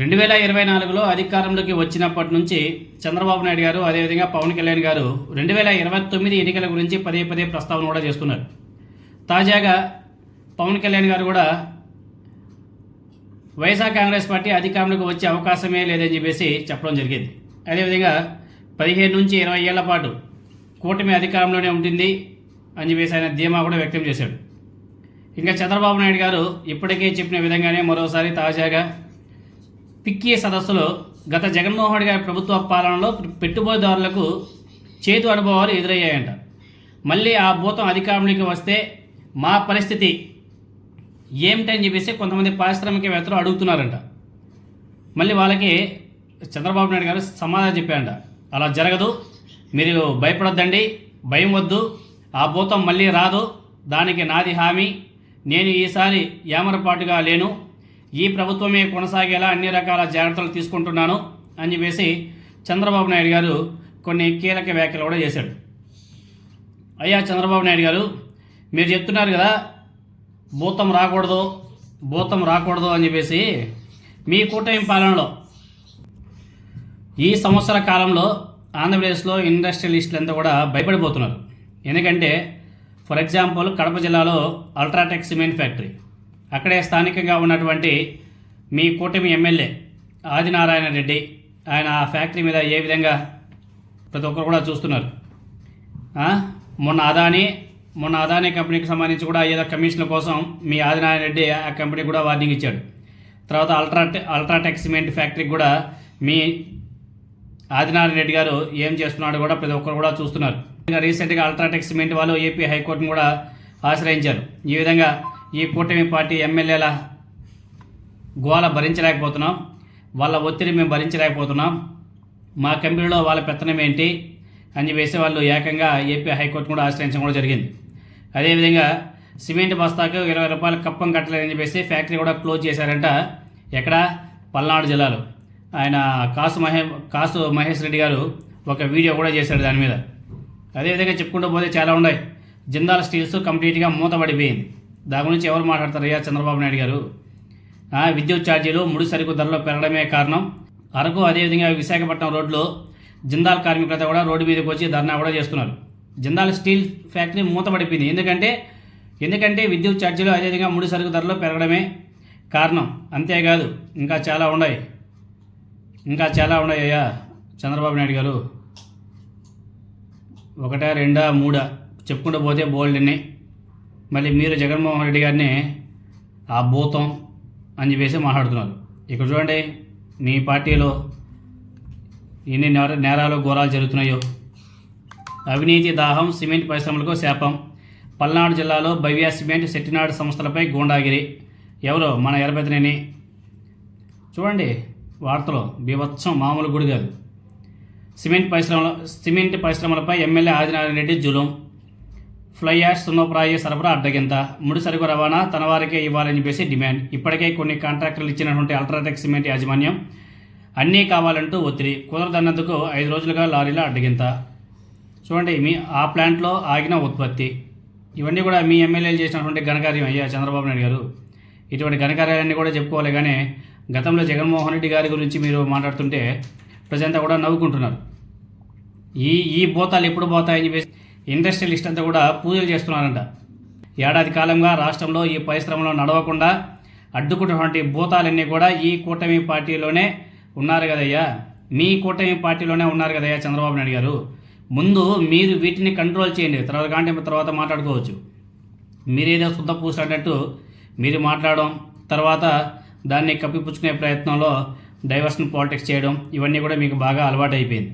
రెండు వేల ఇరవై నాలుగులో అధికారంలోకి వచ్చినప్పటి నుంచి చంద్రబాబు నాయుడు గారు అదేవిధంగా పవన్ కళ్యాణ్ గారు రెండు వేల ఇరవై తొమ్మిది ఎన్నికల గురించి పదే పదే ప్రస్తావన కూడా చేస్తున్నారు. తాజాగా పవన్ కళ్యాణ్ గారు కూడా వైఎస్ఆర్ కాంగ్రెస్ పార్టీ అధికారంలోకి వచ్చే అవకాశమే లేదని చెప్పేసి చెప్పడం జరిగింది. అదేవిధంగా పదిహేను నుంచి ఇరవై ఏళ్ళ పాటు కూటమి అధికారంలోనే ఉంటుంది అని చెప్పేసి ఆయన ధీమా కూడా వ్యక్తం చేశాడు. ఇంకా చంద్రబాబు నాయుడు గారు ఇప్పటికే చెప్పిన విధంగానే మరోసారి తాజాగా పిక్కీ సదస్సులో గత జగన్మోహన్ గారి ప్రభుత్వ పాలనలో పెట్టుబడిదారులకు చేతు అనుభవాలు ఎదురయ్యాయంట. మళ్ళీ ఆ భూతం అధికారంలోకి వస్తే మా పరిస్థితి ఏమిటని చెప్పేసి కొంతమంది పారిశ్రామికవేత్తలు అడుగుతున్నారంట. మళ్ళీ వాళ్ళకి చంద్రబాబు నాయుడు గారు సమాధానం చెప్పారంట. అలా జరగదు మీరు భయపడొద్దండి భయం వద్దు ఆ భూతం మళ్ళీ రాదు దానికి నాది హామీ నేను ఈసారి ఏమరపాటుగా లేను ఈ ప్రభుత్వమే కొనసాగేలా అన్ని రకాల జాగ్రత్తలు తీసుకుంటున్నాను అని చెప్పేసి చంద్రబాబు నాయుడు గారు కొన్ని కీలక వ్యాఖ్యలు కూడా చేశాడు. అయ్యా చంద్రబాబు నాయుడు గారు మీరు చెప్తున్నారు కదా భూతం రాకూడదు భూతం రాకూడదు అని చెప్పేసి మీ కూటమి పాలనలో ఈ సంవత్సర కాలంలో ఆంధ్రప్రదేశ్లో ఇండస్ట్రియలిస్టులంతా కూడా భయపడిపోతున్నారు. ఎందుకంటే ఫర్ ఎగ్జాంపుల్ కడప జిల్లాలో అల్ట్రాటెక్ సిమెంట్ ఫ్యాక్టరీ. అక్కడే స్థానికంగా ఉన్నటువంటి మీ కూటమి ఎమ్మెల్యే ఆదినారాయణ రెడ్డి ఆయన ఆ ఫ్యాక్టరీ మీద ఏ విధంగా ప్రతి ఒక్కరు కూడా చూస్తున్నారు. మొన్న అదాని మొన్న అదాని కంపెనీకి సంబంధించి కూడా ఏదో కమిషన్ల కోసం మీ ఆదినారాయణ రెడ్డి ఆ కంపెనీ కూడా వార్నింగ్ ఇచ్చాడు. తర్వాత అల్ట్రాటెక్ అల్ట్రాటెక్ సిమెంట్ ఫ్యాక్టరీకి కూడా మీ ఆదినారాయణ రెడ్డి గారు ఏం చేస్తున్నాడో కూడా ప్రతి ఒక్కరు కూడా చూస్తున్నారు. ఇంకా రీసెంట్గా అల్ట్రాటెక్ సిమెంట్ వాళ్ళు ఏపీ హైకోర్టును కూడా ఆశ్రయించారు. ఈ విధంగా ఈ కూటమి పార్టీ ఎమ్మెల్యేల గోల భరించలేకపోతున్నాం. వాళ్ళ ఒత్తిడి మేము భరించలేకపోతున్నాం. మా కంపెనీలో వాళ్ళ పెత్తనం ఏంటి అని చెప్పేసి వాళ్ళు ఏకంగా ఏపీ హైకోర్టు కూడా ఆశ్రయించడం కూడా జరిగింది. అదేవిధంగా సిమెంట్ బస్తాకు ఇరవై రూపాయలు కప్పం కట్టలేదని చెప్పేసి ఫ్యాక్టరీ కూడా క్లోజ్ చేశారంట ఎక్కడ? పల్నాడు జిల్లాలో. ఆయన కాసు మహే కాసు మహేష్ రెడ్డి గారు ఒక వీడియో కూడా చేశాడు దాని మీద. అదేవిధంగా చెప్పుకుంటూ పోతే చాలా ఉన్నాయి. జిందాల్ స్టీల్స్ కంప్లీట్గా మూతపడిపోయింది. దాని గురించి ఎవరు మాట్లాడతారయ్యా చంద్రబాబు నాయుడు గారు. ఆ, విద్యుత్ ఛార్జీలు ముడి సరుకు ధరలు పెరగడమే కారణం. అరకు అదేవిధంగా విశాఖపట్నం రోడ్లో జిందాల్ కార్మికులతో కూడా రోడ్డు మీదకి వచ్చి ధర్నా కూడా చేస్తున్నారు. జిందాల్ స్టీల్ ఫ్యాక్టరీ మూతపడిపోయింది. ఎందుకంటే ఎందుకంటే విద్యుత్ ఛార్జీలు అదేవిధంగా ముడి సరుకు ధరలు పెరగడమే కారణం. అంతేకాదు ఇంకా చాలా ఉన్నాయి. ఇంకా చాలా ఉన్నాయి అయ్యా చంద్రబాబు నాయుడు గారు. ఒకటా రెండా మూడా? చెప్పుకుంటూ పోతే బోల్డ్ని మళ్ళీ మీరు జగన్మోహన్ రెడ్డి గారిని ఆ భూతం అని చెప్పేసి మాట్లాడుతున్నారు. ఇక్కడ చూడండి మీ పార్టీలో ఎన్ని నేర నేరాలు ఘోరాలు జరుగుతున్నాయో. అవినీతి దాహం సిమెంట్ పరిశ్రమలకు శాపం. పల్నాడు జిల్లాలో భవ్య సిమెంట్ సెట్టినాడు సంస్థలపై గూండాగిరి. ఎవరో మన ఎరపెతనేని. చూడండి వార్తలో బీభత్సం మామూలు గుడి కాదు. సిమెంట్ పరిశ్రమల సిమెంట్ పరిశ్రమలపై ఎమ్మెల్యే ఆదినారాయణ రెడ్డి జులం. ఫ్లై యాష్ సున్నప్రాయ సరఫరా అడ్డగింత ముడి సరుకు రవాణా తన వారికే ఇవ్వాలని చెప్పేసి డిమాండ్. ఇప్పటికే కొన్ని కాంట్రాక్టర్లు ఇచ్చినటువంటి అల్ట్రాటెక్ సిమెంట్ యాజమాన్యం అన్నీ కావాలంటూ ఒత్తిడి. కుదరదన్నందుకు ఐదు రోజులుగా లారీల అడ్డగింత చూడండి మీ ఆ ప్లాంట్లో ఆగిన ఉత్పత్తి. ఇవన్నీ కూడా మీ ఎమ్మెల్యేలు చేసినటువంటి ఘనకార్యం అయ్యా చంద్రబాబు నాయుడు గారు. ఇటువంటి ఘనకార్యాలన్నీ కూడా చెప్పుకోవాలి కానీ గతంలో జగన్మోహన్ రెడ్డి గారి గురించి మీరు మాట్లాడుతుంటే ప్రజంతా కూడా నవ్వుకుంటున్నారు. ఈ ఈ బోతాలు ఎప్పుడు పోతాయని చెప్పేసి ఇండస్ట్రియలిస్ట్ అంతా కూడా పూజలు చేస్తున్నారంట. ఏడాది కాలంగా రాష్ట్రంలో ఈ పరిశ్రమలో నడవకుండా అడ్డుకున్నటువంటి భూతాలన్నీ కూడా ఈ కూటమి పార్టీలోనే ఉన్నారు కదయ్యా. మీ కూటమి పార్టీలోనే ఉన్నారు కదయ్యా చంద్రబాబు నాయుడు గారు. ముందు మీరు వీటిని కంట్రోల్ చేయండి. తర్వాత కాంటే తర్వాత మాట్లాడుకోవచ్చు. మీరేదో శుద్ధ పూసినట్టు మీరు మాట్లాడడం తర్వాత దాన్ని కప్పిపుచ్చుకునే ప్రయత్నంలో డైవర్షన్ పాలిటిక్స్ చేయడం ఇవన్నీ కూడా మీకు బాగా అలవాటు అయిపోయింది